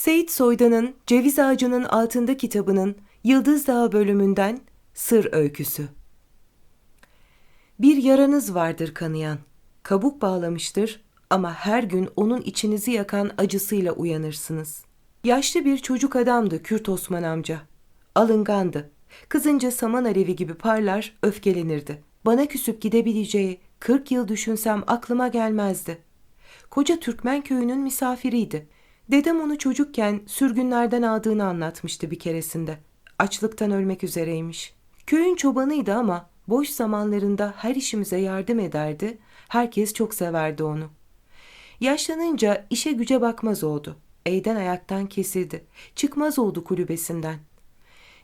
Seyit Soydan'ın Ceviz Ağacının Altında kitabının Yıldız Dağı bölümünden Sır Öyküsü. Bir yaranız vardır kanayan. Kabuk bağlamıştır ama her gün onun içinizi yakan acısıyla uyanırsınız. Yaşlı bir çocuk adamdı Kürt Osman amca. Alıngandı. Kızınca saman alevi gibi parlar, öfkelenirdi. Bana küsüp gidebileceği 40 yıl düşünsem aklıma gelmezdi. Koca Türkmen köyünün misafiriydi. Dedem onu çocukken sürgünlerden aldığını anlatmıştı bir keresinde. Açlıktan ölmek üzereymiş. Köyün çobanıydı ama boş zamanlarında her işimize yardım ederdi. Herkes çok severdi onu. Yaşlanınca işe güce bakmaz oldu. Eyden ayaktan kesildi. Çıkmaz oldu kulübesinden.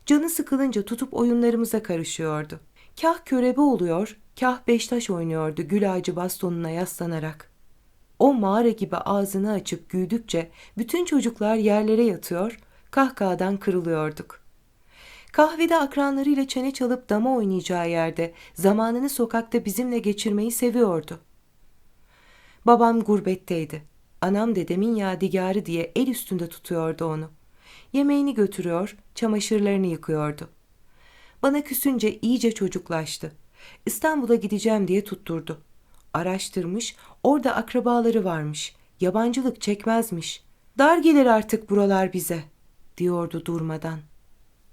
Canı sıkılınca tutup oyunlarımıza karışıyordu. Kah körebe oluyor, kah beştaş oynuyordu gül ağacı bastonuna yaslanarak. O mağara gibi ağzını açıp güldükçe bütün çocuklar yerlere yatıyor, kahkahadan kırılıyorduk. Kahvede akranlarıyla çene çalıp dama oynayacağı yerde zamanını sokakta bizimle geçirmeyi seviyordu. Babam gurbetteydi. Anam dedemin yadigarı diye el üstünde tutuyordu onu. Yemeğini götürüyor, çamaşırlarını yıkıyordu. Bana küsünce iyice çocuklaştı. İstanbul'a gideceğim diye tutturdu. Araştırmış, orada akrabaları varmış. Yabancılık çekmezmiş. Dar gelir artık buralar bize, diyordu durmadan.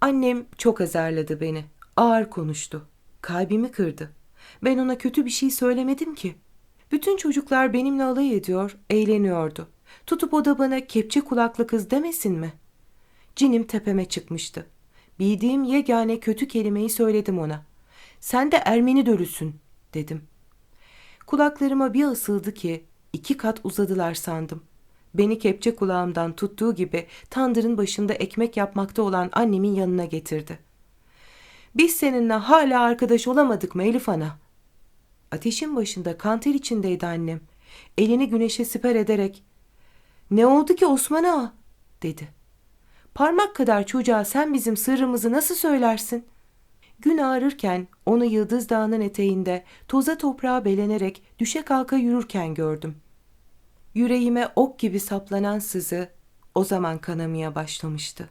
Annem çok azarladı beni. Ağır konuştu. Kalbimi kırdı. Ben ona kötü bir şey söylemedim ki. Bütün çocuklar benimle alay ediyor, eğleniyordu. Tutup o da bana kepçe kulaklı kız demesin mi? Cinim tepeme çıkmıştı. Bildiğim yegane kötü kelimeyi söyledim ona. Sen de Ermeni dölüsün, dedim. Kulaklarıma bir asıldı ki iki kat uzadılar sandım. Beni kepçe kulağımdan tuttuğu gibi tandırın başında ekmek yapmakta olan annemin yanına getirdi. Biz seninle hala arkadaş olamadık mı Elif ana? Ateşin başında kanter içindeydi annem. Elini güneşe siper ederek ''Ne oldu ki Osman ağa?'' dedi. ''Parmak kadar çocuğa sen bizim sırrımızı nasıl söylersin?'' Gün ağarırken onu Yıldız Dağı'nın eteğinde toza toprağa belenerek düşe kalka yürürken gördüm. Yüreğime ok gibi saplanan sızı o zaman kanamaya başlamıştı.